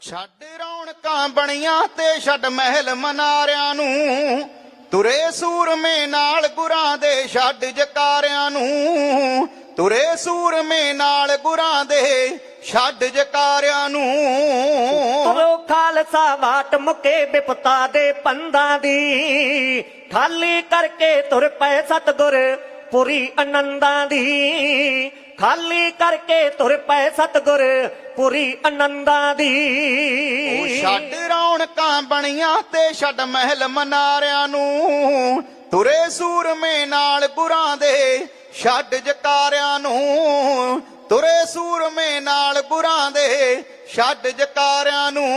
ਛੱਡ ਰੌਣਕਾਂ ਬਣੀਆਂ ਤੇ ਛੱਡ ਮਹਿਲ ਮਨਾਰਿਆਂ ਨੂੰ। ਤੁਰੇ ਸੂਰਮੇ ਨਾਲ ਗੁਰਾਂ ਦੇ ਛੱਡ ਜਕਾਰਿਆਂ ਨੂੰ। ਤੁਰੇ ਸੂਰਮੇ ਨਾਲ ਗੁਰਾਂ ਦੇ ਛੱਡ ਜਕਾਰਿਆਂ ਨੂੰ। ਤੁਰੋ ਖਾਲਸਾ ਵਾਟ ਮੁਕੇ ਬਿਪਤਾ ਦੇ ਪੰਦਾਂ ਦੀ। ਖਾਲੀ ਕਰਕੇ ਤੁਰ ਪਏ ਸਤਗੁਰ ਪੁਰੀ ਆਨੰਦਾਂ ਦੀ। ਖਾਲੀ ਕਰਕੇ ਤੁਰ ਪਏ ਸਤਗੁਰ ਪੁਰੀ ਆਨੰਦਾਂ ਦੀ। ਉਹ ਛੱਡ ਰੌਣਕਾਂ ਬਣੀਆਂ ਤੇ ਛੱਡ ਮਹਿਲ ਮਨਾਰਿਆਂ ਨੂੰ। ਤੁਰੇ ਸੂਰਮੇ ਨਾਲ ਗੁਰਾਂ ਦੇ ਛੱਡ ਜਕਾਰਿਆਂ ਨੂੰ। ਤੁਰੇ ਸੂਰਮੇ ਨਾਲ ਗੁਰਾਂ ਦੇ ਛੱਡ ਜਕਾਰਿਆਂ ਨੂੰ।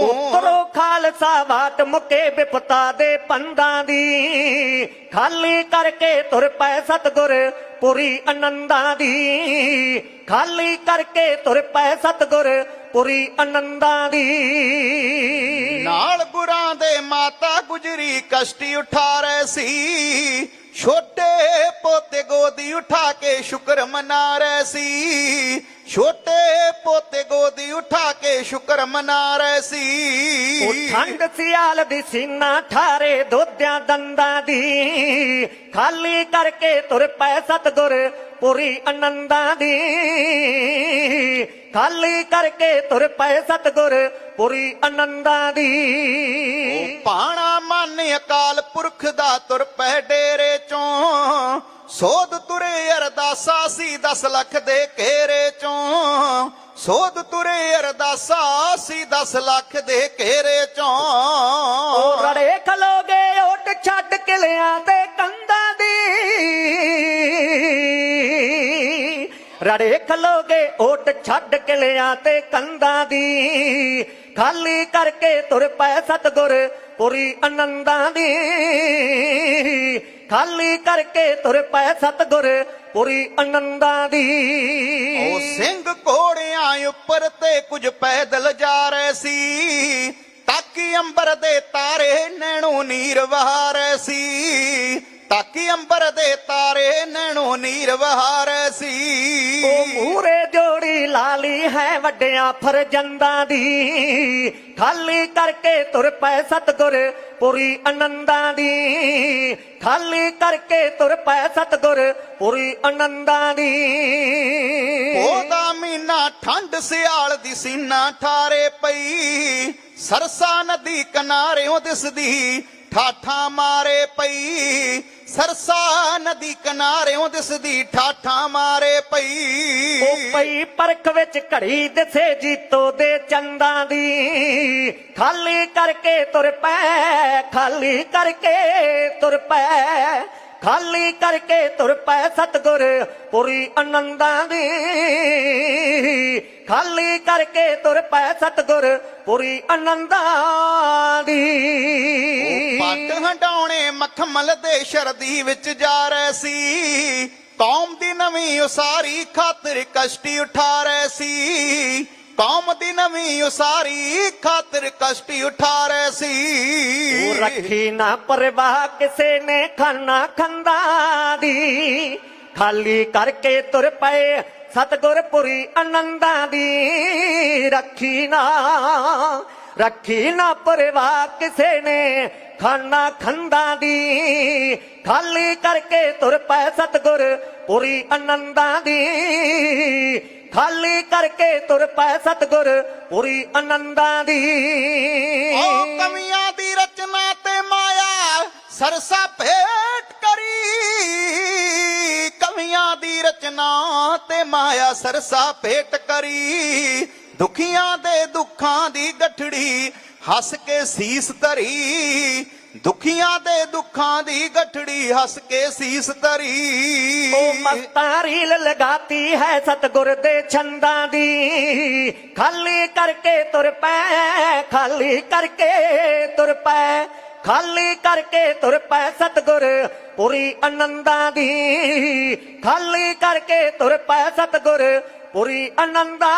ਉਤਰੋ ਖਾਲਸਾ ਵਾਟ ਮੁਕੇ ਬਿਪਤਾ ਦੇ ਪੰਦਾਂ ਦੀ। ਖਾਲੀ ਕਰਕੇ ਤੁਰ ਪਏ ਸਤਗੁਰ ਪੁਰੀ ਆਨੰਦਾਂ ਦੀ। ਖਾਲੀ ਕਰਕੇ ਤੁਰ ਪਏ ਸਤਗੁਰ ਪੁਰੀ ਆਨੰਦਾਂ ਦੀ। ਨਾਲ ਗੁਰਾਂ ਦੇ ਮਾਤਾ ਗੁਜਰੀ ਕਸ਼ਟੀ ਉਠਾ ਰਹੇ ਸੀ। ਛੋਟੇ ਪੋਤੇ ਗੋਦੀ ਉਠਾ ਕੇ ਸ਼ੁਕਰ ਮਨਾ ਰਹੇ ਸੀ। ਛੋਟੇ ਗੋਦੀ ਉਠਾ ਕੇ ਸ਼ੁਕਰ ਮਨਾ ਰਹੇ ਉਹ ਸੀ ਠੰਡ ਸਿਆਲ ਦੀ ਸੀਨਾ ਠਾਰੇ ਦੋਦਿਆਂ ਦੰਦਾਂ ਦੀ। ਖਾਲੀ ਕਰਕੇ ਤੁਰ ਪਏ ਸਤਗੁਰ ਪੁਰੀ ਆਨੰਦਾਂ ਦੀ। ਖਾਲੀ ਕਰਕੇ ਤੁਰ ਪਏ ਸਤਗੁਰ ਪੁਰੀ ਆਨੰਦਾਂ ਦੀ। ਪਾਣਾ ਮੰਨ ਅਕਾਲ ਪੁਰਖ ਦਾ ਤੁਰ ਪੈ ਡੇਰੇ ਚੋਂ। ਸੋਧ ਤੁਰੇ ਅਰਦਾਸਾ ਸੀ 10 ਲੱਖ ਦੇ ਘੇਰੇ ਚੋਂ। ਸੋਧ ਤੁਰੇ ਅਰਦਾਸਾ ਸੀ 10 ਲੱਖ ਦੇ ਘੇਰੇ ਉਹ ਚੋਂ ਰੜੇ ਖਲੋਗੇ ਓਟ ਛੱਡ ਕਿਲਿਆਂ ਤੇ ਰੜੇ ਖਲੋਗੇ ਓਟ ਛੱਡ ਕਿਲਿਆਂ ਤੇ ਕੰਧਾਂ ਦੀ। ਖਾਲੀ ਕਰਕੇ ਤੁਰ ਪਏ ਸਤਗੁਰ ਪੁਰੀ ਆਨੰਦਾਂ ਦੀ। ਖਾਲੀ ਕਰਕੇ ਤੁਰ ਪਏ ਸਤਗੁਰ ਪੁਰੀ ਆਨੰਦਾਂ ਦੀ। ਉਹ ਸਿੰਘ ਘੋੜਿਆਂ ਉੱਪਰ ਤੇ ਕੁਝ ਪੈਦਲ ਜਾ ਰਹੇ ਸੀ ਤਾਕੀ ਅੰਬਰ ਦੇ ਤਾਰੇ ਨੈਣੋ ਨੀਰ ਵਹਾ ਸੀ ਤਾਕੀ ਅੰਬਰ ਦੇ ਤਾਰੇ ਨੈਣੋ ਨੀਰ ਵਹਾ ਸੀ। ਹੈ ਵੱਡਿਆਂ ਫਰਜੰਦਾਂ ਦੀ। ਖਾਲੀ ਕਰਕੇ ਤੁਰ ਪਏ ਸਤਗੁਰ ਪੁਰੀ ਅਨੰਦਾਂ ਦੀ। ਖਾਲੀ ਕਰਕੇ ਤੁਰ ਪਏ ਸਤਗੁਰ ਪੁਰੀ ਆਨੰਦਾਂ ਦੀ। ਉਹਦਾ ਮਹੀਨਾ ਠੰਡ ਸਿਆਲ ਦੀ ਸੀਨਾ ਠਾਰੇ ਪਈ। ਸਰਸਾ ਨਦੀ ਕਿਨਾਰੇ ਕਿਨਾਰਿਓਂ ਦਿਸਦੀ। ਠਾਠਾਂ ਮਾਰੇ ਪਈ, ਸਰਸਾ ਨਦੀ ਕਿਨਾਰਿਓਂ ਦਿਸਦੀ ਠਾਠਾ ਮਾਰੇ ਪਈ। ਉਹ ਪਈ ਪਰਖ ਵਿੱਚ ਘੜੀ ਦਿਸੇ ਜੀਤੋ ਦੇ ਚੰਦਾਂ ਦੀ। ਖਾਲੀ ਕਰਕੇ ਤੁਰ ਪੈ, ਖਾਲੀ ਕਰਕੇ ਤੁਰ ਪੈ ਖਾਲੀ ਕਰਕੇ ਤੁਰ ਪੈ ਸਤਗੁਰ ਪੁਰੀ ਅਨੰਦਾਂ ਦੀ। ਖਾਲੀ ਕਰਕੇ ਤੁਰ ਪੈ ਸਤਗੁਰ ਪੁਰੀ ਆਨੰਦਾਂ ਦੀ। ਪੱਟ ਹਟਾਉਣੇ ਮਖਮਲ ਦੇ ਸ਼ਰਦੀ ਵਿੱਚ ਜਾ ਰਹੇ ਸੀ। ਕੌਮ ਦੀ ਨਵੀਂ ਉਸਾਰੀ ਖਾਤਰ ਕਸ਼ਟੀ ਉਠਾ ਰਹੇ ਸੀ। ਕੌਮ ਦੀ ਨਵੀਂ ਉਸਾਰੀ, ਖਾਤਰ ਕਸ਼ਟੀ ਉਠਾ ਰਹੇ ਉਹ ਸੀ ਰੱਖੀ ਨਾ ਪਰਵਾਹ ਕਿਸੇ ਨੇ, ਖਾਨਾ ਖੰਦਾ ਦੀ। ਖਾਲੀ ਕਰਕੇ ਤੁਰ ਪਏ ਸਤਗੁਰ ਆਨੰਦਾਂ ਦੀ। ਰੱਖੀ ਨਾ ਰੱਖੀ ਨਾ ਪਰਵਾਹ ਕਿਸੇ ਨੇ, ਖਾਨਾ ਖੰਦਾ ਦੀ। ਖਾਲੀ ਕਰਕੇ ਤੁਰ ਪਏ ਸਤਗੁਰ ਪੁਰੀ ਆਨੰਦਾਂ ਦੀ। ਖਾਲੀ ਕਰਕੇ ਤੁਰ ਪਏ ਸਤਗੁਰ, ਪੁਰੀ ਆਨੰਦਾਂ ਦੀ। ਉਹ ਕਵੀਆਂ ਦੀ ਰਚਨਾ ਤੇ ਮਾਇਆ, ਸਰਸਾ ਭੇਟ ਕਰੀ। ਕਵੀਆਂ ਦੀ ਰਚਨਾ ਤੇ ਮਾਇਆ, ਸਰਸਾ ਭੇਟ ਕਰੀ। ਦੁਖੀਆਂ ਦੇ ਦੁੱਖਾਂ ਦੀ ਗਠੜੀ ਹੱਸ ਕੇ ਸੀਸ ਧਰੀ। ਦੁਖੀਆਂ ਦੇ ਦੁੱਖਾਂ ਦੀ ਗਠੜੀ ਹੱਸ ਕੇ ਸੀਸ ਧਰੀ। ਉਹ ਮਸਤਾਂ ਲਗਾਤੀ ਹੈ ਸਤਗੁਰ ਦੇ ਛੰਦਾਂ ਦੀ। ਖਾਲੀ ਕਰਕੇ ਤੁਰ ਪੈ, ਖਾਲੀ ਕਰਕੇ ਤੁਰ ਪੈ, ਖਾਲੀ ਕਰਕੇ ਤੁਰ ਪੈ ਸਤਗੁਰ ਪੂਰੀ ਆਨੰਦਾਂ ਦੀ। ਖਾਲੀ ਕਰਕੇ ਤੁਰ ਪੈ ਸਤਗੁਰ ਪੁਰੀ ਆਨੰਦਾਂ।